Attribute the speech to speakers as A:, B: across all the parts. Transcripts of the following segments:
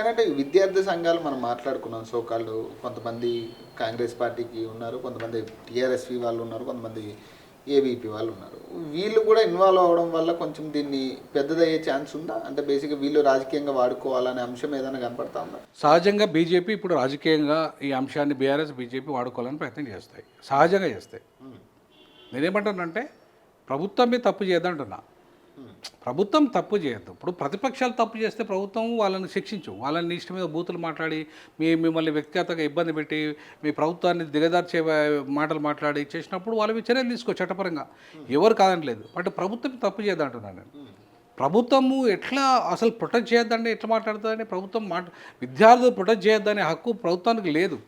A: కానీ అంటే విద్యార్థి సంఘాలు మనం మాట్లాడుకున్నాం. సోకాళ్ళు కొంతమంది కాంగ్రెస్ పార్టీకి ఉన్నారు కొంతమంది టీఆర్ఎస్వి వాళ్ళు ఉన్నారు కొంతమంది ఏబీపీ వాళ్ళు ఉన్నారు. వీళ్ళు కూడా ఇన్వాల్వ్ అవ్వడం వల్ల కొంచెం దీన్ని పెద్దదయ్యే ఛాన్స్ ఉందా? అంటే బేసిక్గా వీళ్ళు రాజకీయంగా వాడుకోవాలనే అంశం ఏదైనా కనపడతా ఉందా?
B: సహజంగా బీజేపీ ఇప్పుడు రాజకీయంగా ఈ అంశాన్ని బీఆర్ఎస్ బీజేపీ వాడుకోవాలని ప్రయత్నం చేస్తాయి. సహజంగా చేస్తాయి. నేనేమంటానంటే ప్రభుత్వమే తప్పు చేయదంటున్నా ప్రభుత్వం తప్పు చేయొద్దు. ఇప్పుడు ప్రతిపక్షాలు తప్పు చేస్తే ప్రభుత్వం వాళ్ళని శిక్షించు. వాళ్ళని ఇష్టం మీద బూతులు మాట్లాడి మీ మిమ్మల్ని వ్యక్తిగతంగా ఇబ్బంది పెట్టి మీ ప్రభుత్వాన్ని దిగదార్చే మాటలు మాట్లాడి చేసినప్పుడు వాళ్ళ మీద చర్యలు తీసుకో చట్టపరంగా. ఎవరు కాదనలేదు. బట్ ప్రభుత్వం తప్పు చేయదంటున్నాను నేను. ప్రభుత్వము ఎట్లా అసలు ప్రొటెక్ట్ చేయొద్దండి? ఎట్లా మాట్లాడుతుందండి? ప్రభుత్వం మాట విద్యార్థులు ప్రొటెక్ట్ చేయొద్దనే హక్కు ప్రభుత్వానికి లేదు.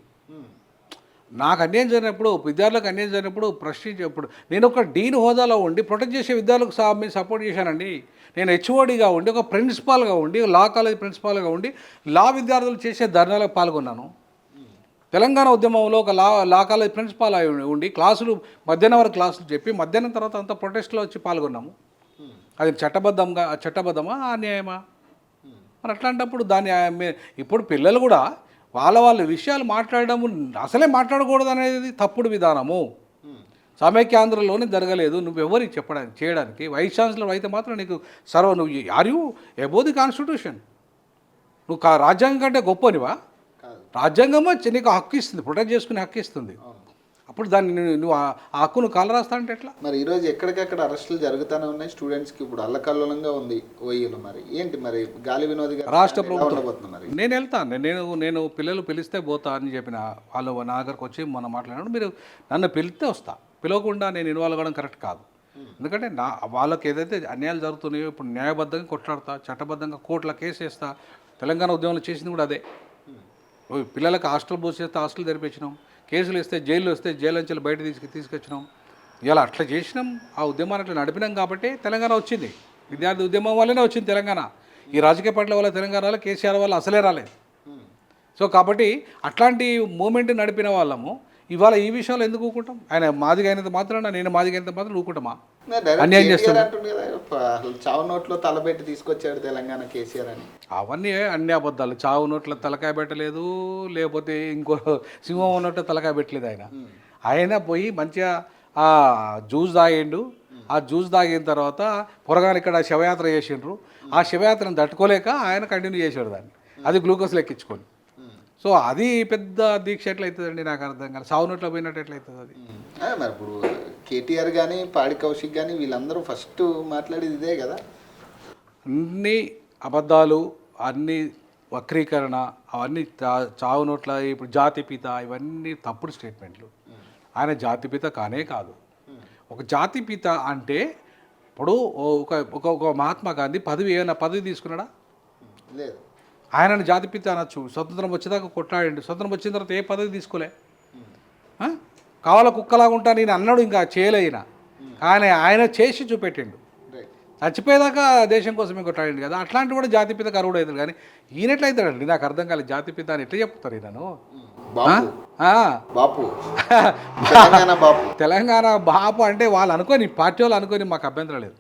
B: నాకు అన్యాయం జరిగినప్పుడు విద్యార్థులకు అన్యాయం జరిగినప్పుడు ప్రశ్నించేప్పుడు నేను ఒక డీన్ హోదాలో ఉండి ప్రొటెక్ట్ చేసే విద్యార్థులకు సా మీరు సపోర్ట్ చేశానండి. నేను హెచ్ఓడిగా ఉండి ఒక ప్రిన్సిపాల్గా ఉండి లా కాలేజ్ ప్రిన్సిపాల్గా ఉండి లా విద్యార్థులు చేసే ధర్నాలకు పాల్గొన్నాను. తెలంగాణ ఉద్యమంలో ఒక లా లా కాలేజ్ ప్రిన్సిపాల్ అయి ఉండి క్లాసులు మధ్యాహ్నం వరకు క్లాసులు చెప్పి మధ్యాహ్నం తర్వాత అంతా ప్రొటెస్ట్లో వచ్చి పాల్గొన్నాము. అది చట్టబద్ధంగా చట్టబద్ధమా అన్యాయమా? మరి అట్లాంటప్పుడు దాన్ని ఇప్పుడు పిల్లలు కూడా వాళ్ళ వాళ్ళ విషయాలు మాట్లాడడము అసలే మాట్లాడకూడదు అనేది తప్పుడు విధానము. సమైక్యాంధ్రలోనే జరగలేదు. నువ్వు ఎవరికి చెప్పడానికి చేయడానికి? వైస్ ఛాన్సలర్ అయితే మాత్రం నీకు సర్వ నువ్వు are you above the constitution నువ్వు కా రాజ్యాంగం కంటే గొప్పనివా? రాజ్యాంగమే? నీకు హక్కు ఇస్తుంది ప్రొటెక్ట్ చేసుకునే హక్కు ఇస్తుంది. అప్పుడు దాన్ని నువ్వు- ఆ హక్కును కాలరాస్తా అంటే ఎట్లా?
A: మరి ఈరోజు ఎక్కడికక్కడ అరెస్టులు జరుగుతూనే ఉన్నాయి. స్టూడెంట్స్కి ఇప్పుడు అల్లకల్లోలంగా ఉంది ఓఈలో మరి. ఏంటి మరి గాలి వినోద్ గారు
B: రాష్ట్ర ప్రభుత్వం.
A: మరి?
B: నేను వెళ్తాను నేను నేను పిల్లలు పిలిస్తే పోతా అని చెప్పిన వాళ్ళు నా దగ్గరకు వచ్చి మొన్న మాట్లాడినప్పుడు మీరు నన్ను పిలిస్తే వస్తా. పిలవకుండా నేను ఇన్వాల్వ్ అవ్వడం కరెక్ట్ కాదు. ఎందుకంటే నా వాళ్ళకి ఏదైతే అన్యాయాలు జరుగుతున్నాయో ఇప్పుడు న్యాయబద్ధంగా కొట్లాడతా చట్టబద్ధంగా కోర్టుల కేసు వేస్తా తెలంగాణ ఉద్యమంలో చేసింది కూడా అదే. పిల్లలకు హాస్టల్ బోస్ చేస్తే హాస్టల్ తెరిపించినాం కేసులు ఇస్తే జైలు వస్తే జైలు బయట తీసుకు తీసుకొచ్చినాం. ఇలా అట్లా చేసినాం. ఆ ఉద్యమాన్ని అట్లా నడిపినాం కాబట్టి తెలంగాణ వచ్చింది. విద్యార్థి ఉద్యమం వల్లనే వచ్చింది తెలంగాణ. ఈ రాజకీయ పార్టీల వల్ల తెలంగాణ వల్ల కేసీఆర్ వల్ల అసలే రాలేదు. సో కాబట్టి అట్లాంటి మూమెంట్ నడిపిన వాళ్ళము ఇవాళ ఈ విషయంలో ఎందుకు ఊకుంటాం? ఆయన మాదిగా అయినంత మాత్రాన నేను మాదిగా అయినంత మాత్రం ఊకుంటామా? అన్యాయం
A: అసలు చావు నోట్లో తలబెట్టి తీసుకొచ్చాడు తెలంగాణ కేసీఆర్ అని.
B: అవన్నీ అన్ని అబద్ధాలు. చావు నోట్ల తలకాయ పెట్టలేదు లేకపోతే ఇంకో సింహం ఉన్నట్టు తలకాయ పెట్టలేదు ఆయన. ఆయన పోయి మంచిగా ఆ జ్యూస్ తాగిండు. ఆ జ్యూస్ తాగిన తర్వాత పొరగాని ఇక్కడ శవయాత్ర చేసిండ్రు. ఆ శవయాత్రను తట్టుకోలేక ఆయన కంటిన్యూ చేశాడు దాన్ని. అది గ్లూకోజ్ లెక్కించుకొని సో అది పెద్ద దీక్ష ఎట్లయితుందండి? నాకు అర్థం కాదు సావు నోట్లో పోయినట్టు ఎట్లయితుంది అది?
A: మరి ఇప్పుడు కేటీఆర్ కానీ పాడి కౌశిక్ కానీ వీళ్ళందరూ ఫస్ట్ మాట్లాడేది ఇదే కదా?
B: అన్ని అబద్ధాలు అన్ని వక్రీకరణ అవన్నీ చావు నోట్ల ఇప్పుడు జాతిపిత ఇవన్నీ తప్పుడు స్టేట్మెంట్లు. ఆయన జాతిపిత కానే కాదు. ఒక జాతిపిత అంటే ఇప్పుడు ఒక ఒక మహాత్మా గాంధీ పదవి ఏమైనా పదవి తీసుకున్నాడా?
A: లేదు.
B: ఆయనను జాతిపిత అనొచ్చు. స్వతంత్రం వచ్చేదాకా కొట్లాడండి. స్వతంత్రం వచ్చిన తర్వాత ఏ పదవి తీసుకోలే? కావాల కుక్కలాగా ఉంటా నేను అన్నాడు ఇంకా చేయలేయిన కానీ ఆయన చేసి చూపెట్టిండు. చచ్చిపోయేదాకా దేశం కోసమే కొట్లాడింది కదా. అట్లాంటి కూడా జాతిపిత కరువుడు అవుతాడు. కానీ ఈయనెట్లయితాడండి? నాకు అర్థం కాలేదు. జాతిపిత అని ఎట్లా చెప్తారు ఈయనను?
A: బాపు. తెలంగాణ బాపు
B: అంటే వాళ్ళు అనుకొని పార్టీ వాళ్ళు అనుకొని మాకు అభ్యంతరం లేదు.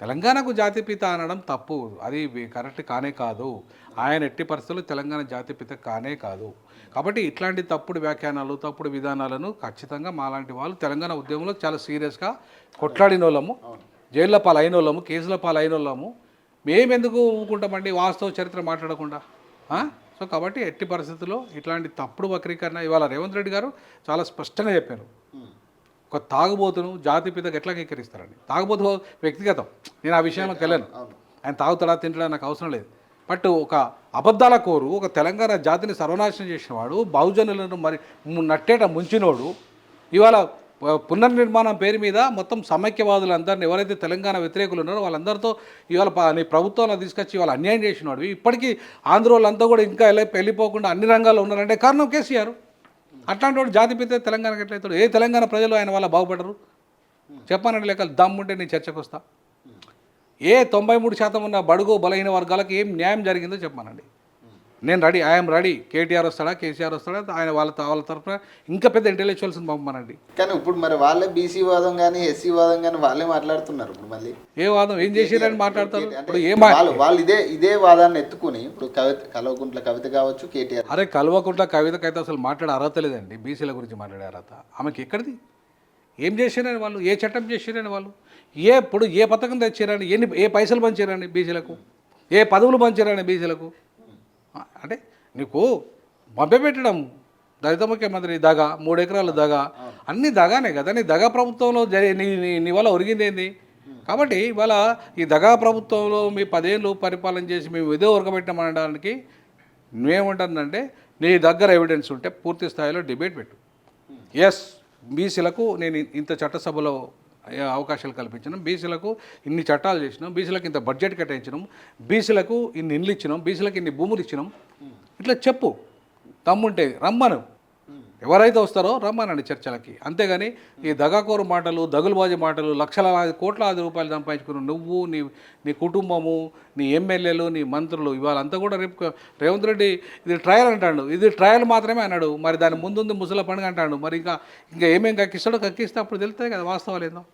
B: తెలంగాణకు జాతిపిత అనడం తప్పు. అది కరెక్ట్ కానే కాదు. ఆయన ఎట్టి పరిస్థితులు తెలంగాణ జాతిపిత కానే కాదు. కాబట్టి ఇట్లాంటి తప్పుడు వ్యాఖ్యానాలు తప్పుడు విధానాలను ఖచ్చితంగా మాలాంటి వాళ్ళు తెలంగాణ ఉద్యమంలో చాలా సీరియస్గా కొట్లాడిన వాళ్ళము జైళ్ళ పాలు అయిన వాళ్ళము కేసుల పాలు అయిన వాళ్ళము మేము ఎందుకు ఊరుకుంటామండి వాస్తవ చరిత్ర మాట్లాడకుండా? సో కాబట్టి ఎట్టి పరిస్థితుల్లో ఇట్లాంటి తప్పుడు వక్రీకరణ ఇవాళ రేవంత్ రెడ్డి గారు చాలా స్పష్టంగా చెప్పారు. ఒక తాగుబోతును జాతిపితకు ఎట్లా అంగీకరిస్తారండి? తాగుబోతు వ్యక్తిగతం. నేను ఆ విషయంలోకి వెళ్ళాను ఆయన తాగుతాడా తింటాడా నాకు అవసరం లేదు. బట్ ఒక అబద్ధాల కోరు ఒక తెలంగాణ జాతిని సర్వనాశనం చేసిన వాడు బహుజనులను మరి నట్టేట ముంచినోడు ఇవాళ పునర్నిర్మాణం పేరు మీద మొత్తం సమైక్యవాదులందరిని ఎవరైతే తెలంగాణ వ్యతిరేకులు ఉన్నారో వాళ్ళందరితో ఇవాళ నీ ప్రభుత్వంలో తీసుకొచ్చి ఇవాళ అన్యాయం చేసినాడు. ఇప్పటికీ ఆంధ్ర వాళ్ళంతా కూడా ఇంకా వెళ్ళి వెళ్ళిపోకుండా అన్ని రంగాల్లో ఉన్నారంటే కారణం కేసీఆర్. అట్లాంటి వాడు జాతిపిత తెలంగాణకి ఎట్లయితాడు ఏ తెలంగాణ ప్రజలు ఆయన వల్ల బాగుపడరు? చెప్పానండి లేక దమ్ముంటే నేను చర్చకు వస్తా. ఏ తొంభై మూడు శాతం ఉన్న బడుగు బలహీన వర్గాలకు ఏం న్యాయం జరిగిందో చెప్పానండి. నేను రెడీ ఐఎమ్ రెడీ కేటీఆర్ వస్తాడా? కేసీఆర్ వస్తాడా? ఆయన వాళ్ళ వాళ్ళ తరఫున ఇంకా పెద్ద ఇంటెలెక్చువల్స్ని పంపమనండి.
A: కానీ ఇప్పుడు మరి వాళ్ళే బీసీ వాదం కానీ ఎస్సీ వాదం కానీ వాళ్ళే మాట్లాడుతున్నారు ఇప్పుడు మళ్ళీ.
B: ఏ వాదం? ఏం చేసిరని మాట్లాడతారు? ఇప్పుడు ఏం
A: వాళ్ళు వాళ్ళు ఇదే ఇదే వాదాన్ని ఎత్తుకుని ఇప్పుడు కవిత కల్వకుంట్ల కవిత కావచ్చు కేటీఆర్.
B: అరే కల్వకుంట్ల కవితకైతే అసలు మాట్లాడే అర్హత లేదండి. బీసీల గురించి మాట్లాడే అర్హత. ఆమెకి ఎక్కడిది? ఏం చేసిరని వాళ్ళు? ఏ చట్టం చేసిరని వాళ్ళు? ఏ ఇప్పుడు ఏ పథకం తెచ్చారని ఎన్ని ఏ పైసలు పంచారని బీసీలకు ఏ పదవులు పంచారని బీసీలకు అంటే నీకు మభ్యపెట్టడం దళిత ముఖ్యమంత్రి దగ మూడు ఎకరాలు దగ అన్ని దగానే కదా. నీ దగా ప్రభుత్వంలో జరి నీ నీ వల్ల ఒరిగింది ఏంది? కాబట్టి ఇవాళ ఈ దగా ప్రభుత్వంలో మీ పదేళ్ళు పరిపాలన చేసి మేము ఏదో ఉరకబెట్టామనడానికి నువ్వేమంటుందంటే నీ దగ్గర ఎవిడెన్స్ ఉంటే పూర్తి స్థాయిలో డిబేట్ పెట్టు. ఎస్ బీసీలకు నేను ఇంత చట్టసభలో అవకాశాలు కల్పించినాం. బీసీలకు ఇన్ని చట్టాలు చేసినాం. బీసీలకు ఇంత బడ్జెట్ కేటాయించినాం. బీసీలకు ఇన్ని ఇండ్లు ఇచ్చినాం. బీసీలకు ఇన్ని భూములు ఇచ్చినాం. ఇట్లా చెప్పు. తమ్ముంటే రమ్మను. ఎవరైతే వస్తారో రమ్మనండి చర్చలకి. అంతేగాని ఈ దగాకోరు మాటలు దగులుబాజీ మాటలు లక్షలాది కోట్లాది రూపాయలు సంపాదించుకున్న నువ్వు నీ నీ కుటుంబము నీ ఎమ్మెల్యేలు నీ మంత్రులు ఇవాళ అంతా కూడా రేపు రేవంత్ రెడ్డి ఇది ట్రయల్ అంటాడు. ఇది ట్రయల్ మాత్రమే అన్నాడు. మరి దాని ముందుంది ముసల పండుగ అంటాడు. మరి ఇంకా ఇంకా ఏమేం కక్కిస్తాడో కక్కిస్తే అప్పుడు తెలుస్తాయి కదా వాస్తవాలు ఏందో.